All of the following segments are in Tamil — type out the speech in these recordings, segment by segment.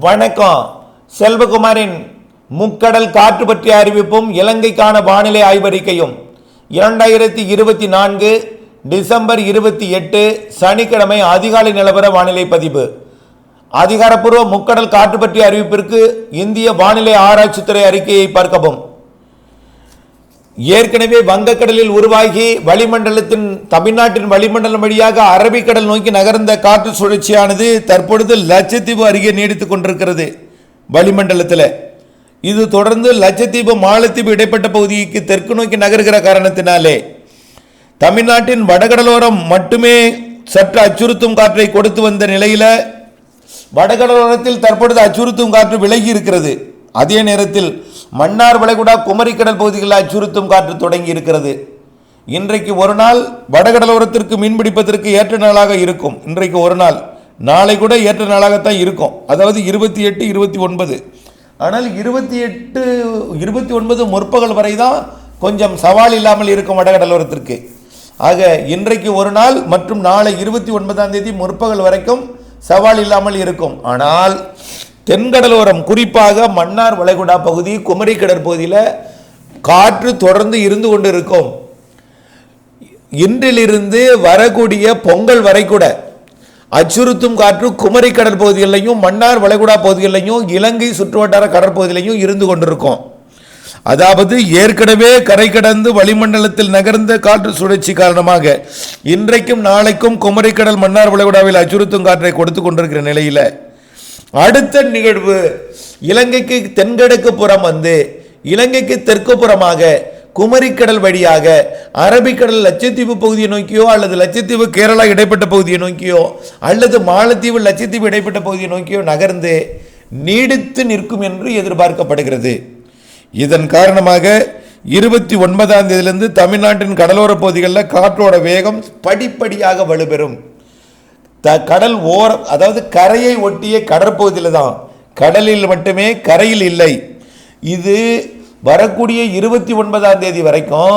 வணக்கம். செல்வகுமாரின் முக்கடல் காற்று பற்றிய அறிவிப்பும் இலங்கைக்கான வானிலை ஆய்வறிக்கையும். இரண்டாயிரத்தி இருபத்தி நான்கு டிசம்பர் இருபத்தி எட்டு சனிக்கிழமை அதிகாலை நிலவர வானிலை பதிவு. அதிகாரப்பூர்வ முக்கடல் காற்று பற்றிய அறிவிப்பிற்கு இந்திய வானிலை ஆராய்ச்சித்துறை அறிக்கையை பார்க்கவும். ஏற்கனவே வங்கக்கடலில் உருவாகி வளிமண்டலத்தின் தமிழ்நாட்டின் வளிமண்டலம் வழியாக அரபிக்கடல் நோக்கி நகர்ந்த காற்று சுழற்சியானது தற்பொழுது லட்சத்தீவு அருகே நீடித்துக் கொண்டிருக்கிறது வளிமண்டலத்தில். இது தொடர்ந்து லட்சத்தீவு மாலத்தீவு இடைப்பட்ட பகுதிக்கு தெற்கு நோக்கி நகர்கிற காரணத்தினாலே. தமிழ்நாட்டின் வடகடலோரம் மட்டுமே சற்று அச்சுறுத்தும் காற்றை கொடுத்து வந்த நிலையில் வடகடலோரத்தில் தற்பொழுது அச்சுறுத்தும் காற்று விலகி இருக்கிறது. அதே நேரத்தில் மன்னார் வளைகுடா குமரிக்கடல் பகுதிகளில் அச்சுறுத்தும் காற்று தொடங்கி இருக்கிறது. இன்றைக்கு ஒரு நாள் வடகடலோரத்திற்கு மீன்பிடிப்பதற்கு ஏற்ற நாளாக இருக்கும். இன்றைக்கு ஒரு நாள். நாளை கூட ஏற்ற நாளாகத்தான் இருக்கும். அதாவது இருபத்தி எட்டு இருபத்தி ஒன்பது. ஆனால் இருபத்தி எட்டு இருபத்தி ஒன்பது முற்பகல் வரை தான் கொஞ்சம் சவால் இல்லாமல் இருக்கும் வடகடலோரத்திற்கு. ஆக இன்றைக்கு ஒரு நாள் மற்றும் நாளை இருபத்தி ஒன்பதாம் தேதி முற்பகல் வரைக்கும் சவால் இல்லாமல் இருக்கும். ஆனால் தென்கடலோரம் குறிப்பாக மன்னார் வளைகுடா பகுதி குமரி கடற்பகுதியில் காற்று தொடர்ந்து இருந்து கொண்டு இருக்கும் இன்றிலிருந்து வரக்கூடிய பொங்கல் வரை கூட அச்சுறுத்தும் காற்று குமரி கடற்பகுதிகளிலையும் மன்னார் வளைகுடா பகுதிகளிலையும் இலங்கை சுற்றுவட்டார கடற்பகுதியிலையும் இருந்து கொண்டிருக்கும். அதாவது ஏற்கனவே கரை கடந்து வளிமண்டலத்தில் நகர்ந்த காற்று சுழற்சி காரணமாக இன்றைக்கும் நாளைக்கும் குமரிக்கடல் மன்னார் வளைகுடாவில் அச்சுறுத்தும் காற்றை கொடுத்து கொண்டிருக்கிற நிலையில் அடுத்த நிகழ்வு இலங்கைக்கு தென்கிழக்கு புறம் வந்து இலங்கைக்கு தெற்கு புறமாக குமரிக்கடல் வழியாக அரபிக்கடல் லட்சத்தீவு பகுதியை நோக்கியோ அல்லது லட்சத்தீவு கேரளா இடைப்பட்ட பகுதியை நோக்கியோ அல்லது மாலத்தீவு லட்சத்தீவு இடைப்பட்ட பகுதியை நோக்கியோ நகர்ந்து நீடித்து நிற்கும் என்று எதிர்பார்க்கப்படுகிறது. இதன் காரணமாக இருபத்தி ஒன்பதாம் தேதியிலிருந்து தமிழ்நாட்டின் கடலோர பகுதிகளில் காற்றோட வேகம் படிப்படியாக வலுப்பெறும். த கடல் ஓரம் அதாவது கரையை ஒட்டிய கடற்பகுதியில் தான் கடலில் மட்டுமே கரையில் இல்லை. இது வரக்கூடிய இருபத்தி ஒன்பதாம் தேதி வரைக்கும்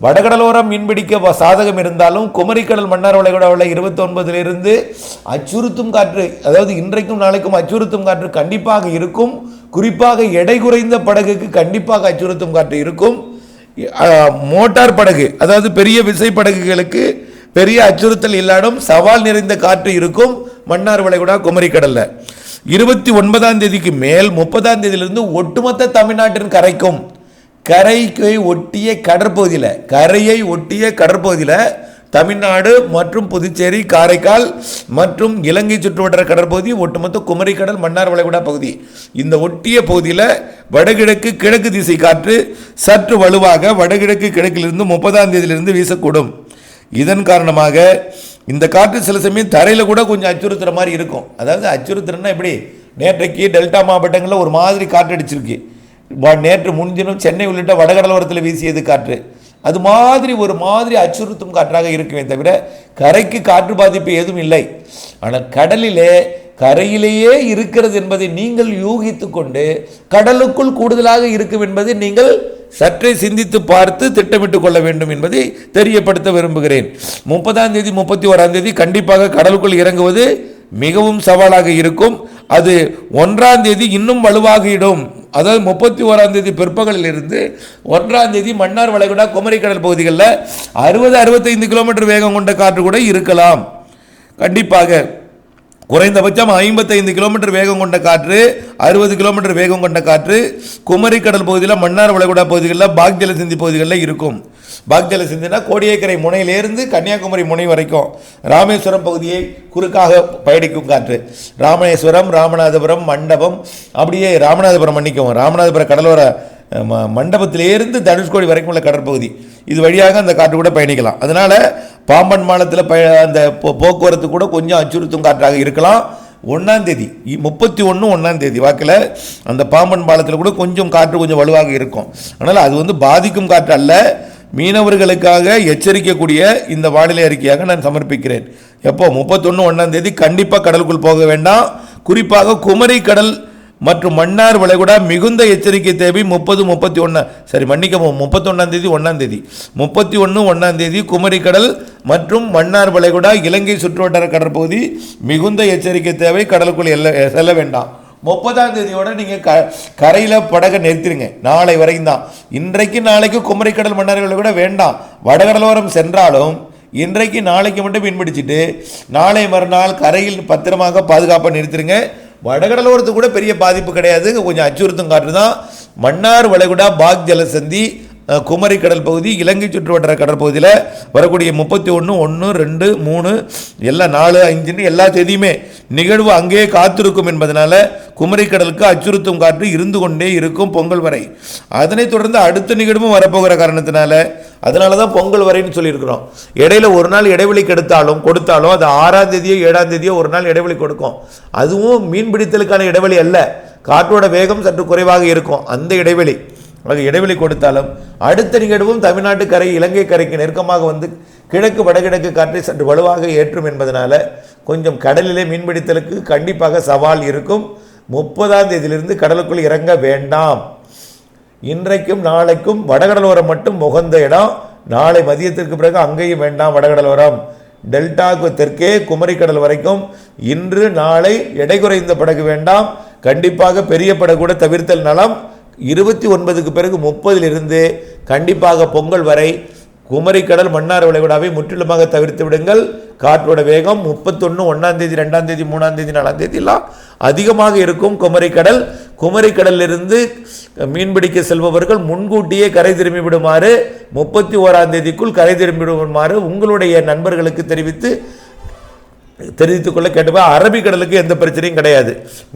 வடகடலோரம் மீன்பிடிக்க வ- சாதகம் இருந்தாலும் குமரிக்கடல் மன்னார் வளைகுடாவில் இருபத்தி ஒன்பதிலிருந்து அச்சுறுத்தும் காற்று அதாவது இன்றைக்கும் நாளைக்கும் அச்சுறுத்தும் காற்று கண்டிப்பாக இருக்கும். குறிப்பாக எடை குறைந்த படகுக்கு கண்டிப்பாக அச்சுறுத்தும் காற்று இருக்கும். மோட்டார் படகு அதாவது பெரிய விசை படகுகளுக்கு பெரிய அச்சுறுத்தல் இல்லாடும் சவால் நிறைந்த காற்று இருக்கும் மன்னார் வளைகுடா குமரிக்கடல்ல இருபத்தி ஒன்பதாம் தேதிக்கு மேல் முப்பதாம் தேதியிலிருந்து ஒட்டுமொத்த தமிழ்நாட்டின் கரைக்கும் கரைக்கு ஒட்டிய கடற்பகுதியில் கரையை ஒட்டிய கடற்பகுதியில் தமிழ்நாடு மற்றும் புதுச்சேரி காரைக்கால் மற்றும் இலங்கை சுற்றுவட்டார கடற்பகுதி ஒட்டுமொத்த குமரிக்கடல் மன்னார் வளைகுடா பகுதி. இந்த ஒட்டிய பகுதியில் வடகிழக்கு கிழக்கு திசை காற்று சற்று வலுவாக வடகிழக்கு கிழக்கிலிருந்து முப்பதாம் தேதியிலிருந்து வீசக்கூடும். இதன் காரணமாக இந்த காற்று சில சமயம் தரையில் கூட கொஞ்சம் அச்சுறுத்துகிற மாதிரி இருக்கும். அதாவது அச்சுறுத்துறன்னா எப்படி? நேற்றைக்கு டெல்டா மாவட்டங்களில் ஒரு மாதிரி காற்று அடிச்சிருக்கு. நேற்று முன்தினம் சென்னை உள்ளிட்ட வடகடலோரத்தில் வீசியது காற்று. அது மாதிரி ஒரு மாதிரி அச்சுறுத்தும் காற்றாக இருக்குமே தவிர கரைக்கு காற்று பாதிப்பு எதுவும் இல்லை. ஆனால் கடலிலே கரையிலேயே இருக்கிறது என்பதை நீங்கள் யூகித்து கொண்டு கடலுக்குள் கூடுதலாக இருக்கும் என்பதை நீங்கள் சற்றே சிந்தித்து பார்த்து திட்டமிட்டு கொள்ள வேண்டும் என்பதை தெரியப்படுத்த விரும்புகிறேன். முப்பதாம் தேதி முப்பத்தி ஓராம் தேதி கண்டிப்பாக கடலுக்குள் இறங்குவது மிகவும் சவாலாக இருக்கும். அது ஒன்றாம் தேதி இன்னும் வலுவாகிடும். அதாவது முப்பத்தி ஓராம் தேதி பிற்பகலில் இருந்து ஒன்றாம் தேதி மன்னார் வளைகுடா குமரிக்கடல் பகுதிகளில் அறுபது அறுபத்தைந்து கிலோமீட்டர் வேகம் கொண்ட காற்று கூட இருக்கலாம். கண்டிப்பாக குறைந்தபட்சம் ஐம்பத்தைந்து கிலோமீட்டர் வேகம் கொண்ட காற்று அறுபது கிலோமீட்டர் வேகம் கொண்ட காற்று குமரி கடல் பகுதியில் மன்னார் வளைகுடா பகுதிகளில் பாக்ஜல சிந்தி பகுதிகளில் இருக்கும். பாக்ஜல சிந்தினா கோடியக்கரை முனையிலேருந்து கன்னியாகுமரி முனை வரைக்கும். ராமேஸ்வரம் பகுதியை குறுக்காக பயணிக்கும் காற்று. ராமேஸ்வரம் ராமநாதபுரம் மண்டபம் அப்படியே ராமநாதபுரம் மன்னிக்கவும். ராமநாதபுரம் கடலோர ம- மண்டபத்திலேருந்து தனுஷ்கோடி வரைக்கும் உள்ள கடற்பகுதி. இது வழியாக அந்த காற்று கூட பயணிக்கலாம். அதனால் பாம்பன் மாலத்தில் ப அந்த போ- போக்குவரத்து கூட கொஞ்சம் அச்சுறுத்தும் காற்றாக இருக்கலாம். ஒன்றாந்தேதி முப்பத்தி ஒன்று ஒன்றாந்தேதி வாக்கில் அந்த பாம்பன் பாலத்தில் கூட கொஞ்சம் காற்று கொஞ்சம் வலுவாக இருக்கும். அதனால் அது வந்து பாதிக்கும் காற்று அல்ல. மீனவர்களுக்காக எச்சரிக்கக்கூடிய இந்த வானிலை அறிக்கையாக நான் சமர்ப்பிக்கிறேன். எப்போ? முப்பத்தொன்று ஒன்றாந்தேதி கண்டிப்பாக கடலுக்குள் போக வேண்டாம். குறிப்பாக குமரி கடல் மற்றும் மன்னார் வளைகுடா மிகுந்த எச்சரிக்கை தேவை முப்பது முப்பத்தி ஒன்று சரி மன்னிக்கவும் முப்பத்தொன்னாம் தேதி ஒன்றாம் தேதி. முப்பத்தி ஒன்று ஒன்றாம் தேதி குமரிக்கடல் மற்றும் மன்னார் வளைகுடா இலங்கை சுற்றுவட்டார கடற்பகுதி மிகுந்த எச்சரிக்கை தேவை. கடலுக்குள் எல்ல செல்ல வேண்டாம். முப்பதாம் தேதியோட நீங்கள் க கரையில் படகை நிறுத்திடுங்க நாளை வரைக்கும் தான். இன்றைக்கு நாளைக்கு குமரிக்கடல் மன்னர்களை கூட வேண்டாம். வடகடலோரம் சென்றாலும் இன்றைக்கு நாளைக்கு மட்டும் மீன் பிடிச்சிட்டு நாளை மறுநாள் கரையில் பத்திரமாக பாதுகாப்பாக நிறுத்திடுங்க வடகடலோரத்துக்கு கூட பெரிய பாதிப்பு கிடையாது கொஞ்சம் அச்சுறுத்தும் காற்று தான். மன்னார் வளைகுடா பாக் ஜலசந்தி குமரி கடல் பகுதி இலங்கை சுற்றுவட்டார கடற்பகுதியில் வரக்கூடிய முப்பத்தி ஒன்று ஒன்று ரெண்டு மூணு எல்லாம் நாலு அஞ்சுன்னு எல்லா தேதியுமே நிகழ்வு அங்கேயே காத்திருக்கும் என்பதனால குமரி கடலுக்கு அச்சுறுத்தும் காற்று இருந்து கொண்டே இருக்கும் பொங்கல் வரை. அதனைத் தொடர்ந்து அடுத்த நிகழ்வும் வரப்போகிற காரணத்தினால அதனால தான் பொங்கல் வரைன்னு சொல்லியிருக்கிறோம். இடையில ஒரு நாள் இடைவெளி கெடுத்தாலும் கொடுத்தாலும் அது ஆறாம் தேதியோ ஏழாம் தேதியோ ஒரு நாள் இடைவெளி கொடுக்கும். அதுவும் மீன்பிடித்தலுக்கான இடைவெளி அல்ல. காற்றோட வேகம் சற்று குறைவாக இருக்கும். அந்த இடைவெளி. அது இடைவெளி கொடுத்தாலும் அடுத்த நிகழ்வும் தமிழ்நாட்டு கரை இலங்கை கரைக்கு நெருக்கமாக வந்து கிழக்கு வடகிழக்கு காற்றை சற்று வலுவாக ஏற்றும் என்பதனால கொஞ்சம் கடலிலே மீன்பிடித்தலுக்கு கண்டிப்பாக சவால் இருக்கும். முப்பதாம் தேதியிலிருந்து கடலுக்குள் இறங்க வேண்டாம். இன்றைக்கும் நாளைக்கும் வடகடலோரம் மட்டும் முகந்த இடம். நாளை மதியத்திற்கு பிறகு அங்கேயும் வேண்டாம் வடகடலோரம். டெல்டாக்கு தெற்கே குமரிக்கடல் வரைக்கும் இன்று நாளை எடை குறைந்த படகு வேண்டாம். கண்டிப்பாக பெரிய படகு கூட தவிர்த்தல் நலம். இருபத்தி ஒன்பதுக்கு பிறகு முப்பதிலிருந்து கண்டிப்பாக பொங்கல் வரை குமரிக்கடல் மன்னார் வளைகுடாவை முற்றிலுமாக தவிர்த்து விடுங்கள். காற்றோட வேகம் முப்பத்தொன்று ஒன்றாம் தேதி ரெண்டாம் தேதி மூணாம் தேதி நாலாம் தேதியெல்லாம் அதிகமாக இருக்கும் குமரிக்கடல். குமரிக்கடலிலிருந்து மீன்பிடிக்க செல்பவர்கள் முன்கூட்டியே கரை திரும்பி விடுமாறு முப்பத்தி ஓராம் தேதிக்குள் கரை திரும்பி விடுமாறு உங்களுடைய நண்பர்களுக்கு தெரிவித்து தெரிவித்துக் கொள்ள கேட்டுப்பா அரபிக்கடலுக்கு எந்த பிரச்சனையும் கிடையாது.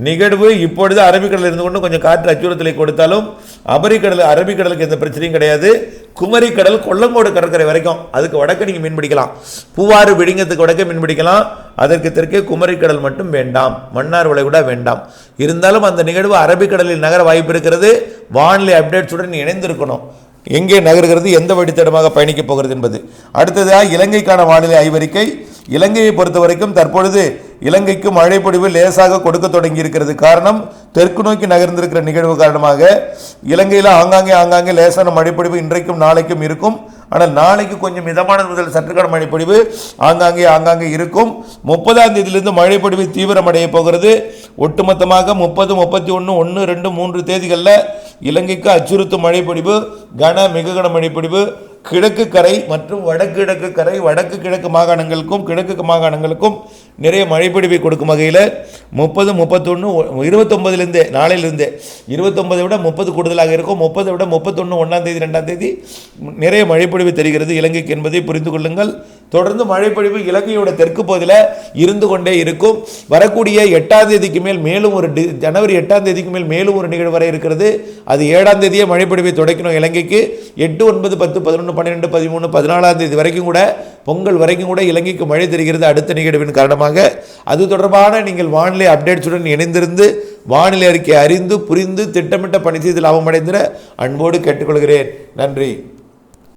நிகழ்வு இப்பொழுது அரபிக்கடலில் இருந்து கொண்டு கொஞ்சம் காற்று அச்சுறுத்தலை கொடுத்தாலும் அபரிக்கடல் அரபிக்கடலுக்கு எந்த பிரச்சனையும் கிடையாது. குமரிக்கடல் கொல்லங்கோடு கடற்கரை வரைக்கும். அதுக்கு வடக்கு நீங்கள் மீன் பிடிக்கலாம் பூவாறு விழுங்கத்துக்கு வடக்கே மீன் பிடிக்கலாம் அதற்கு தெற்கே குமரிக்கடல் மட்டும் வேண்டாம். மன்னார் விளைகுடா வேண்டாம். இருந்தாலும் அந்த நிகழ்வு அரபிக்கடலில் நகர வாய்ப்பு இருக்கிறது. வானிலை அப்டேட்ஸுடன் இணைந்திருக்கணும். எங்கே நகர்கிறது எந்த வழித்தடமாக பயணிக்கப் போகிறது என்பது. அடுத்ததாக இலங்கைக்கான வானிலை ஆய்வறிக்கை. இலங்கையை பொறுத்த வரைக்கும் தற்பொழுது இலங்கைக்கு மழைப்பொழிவு லேசாக கொடுக்க தொடங்கி இருக்கிறது காரணம் தெற்கு நோக்கி நகர்ந்திருக்கிற நிகழ்வு காரணமாக இலங்கையில் ஆங்காங்கே ஆங்காங்கே லேசான மழைப்பொழிவு இன்றைக்கும் நாளைக்கும் இருக்கும். ஆனால் நாளைக்கு கொஞ்சம் மிதமான முதல் சற்றுக்கான மழைப்பொழிவு ஆங்காங்கே ஆங்காங்கே இருக்கும். முப்பதாம் தேதியிலிருந்து மழைப்பொழிவு தீவிரமடைய போகிறது. ஒட்டுமொத்தமாக முப்பது முப்பத்தி ஒன்று ஒன்று ரெண்டு மூன்று தேதிகளில் இலங்கைக்கு அச்சுறுத்தும் மழைப்பொழிவு கன மிக கன மழைப்பொழிவு கிழக்கு கரை மற்றும் வடகிழக்கு கரை வடக்கு கிழக்கு மாகாணங்களுக்கும் கிழக்கு மாகாணங்களுக்கும் நிறைய மழைப்பிடிப்பை கொடுக்கும் வகையில் முப்பது முப்பத்தொன்று இருபத்தொம்பதுலேருந்தே நாளையிலிருந்தே இருபத்தொம்பதை விட முப்பது கூடுதலாக இருக்கும். முப்பதை விட முப்பத்தொன்று ஒன்றாம் தேதி ரெண்டாம் தேதி நிறைய மழைப்பிடிவு தெரிகிறது. இலங்கைக்கு என்பதை புரிந்து கொள்ளுங்கள். தொடர்ந்து மழைப்பொழிவு இலங்கையோட தெற்கு பகுதியில் இருந்து கொண்டே இருக்கும். வரக்கூடிய எட்டாம் தேதிக்கு மேல் மேலும் ஒரு டி ஜனவரி எட்டாம் தேதிக்கு மேல் மேலும் ஒரு நிகழ்வு வர இருக்கிறது. அது ஏழாம் தேதியே மழைப்பொழிவை தொடக்கணும் இலங்கைக்கு. எட்டு ஒன்பது பத்து பதினொன்று பன்னிரெண்டு பதிமூணு பதினாலாம் தேதி வரைக்கும் கூட பொங்கல் வரைக்கும் கூட இலங்கைக்கு மழை தெரிகிறது அடுத்த நிகழ்வின் காரணமாக. அது தொடர்பான நீங்கள் வானிலை அப்டேட்ஸுடன் இணைந்திருந்து வானிலை அறிக்கை அறிந்து புரிந்து திட்டமிட்ட பணி செய்து லாபமடைந்திட அன்போடு கேட்டுக்கொள்கிறேன். நன்றி.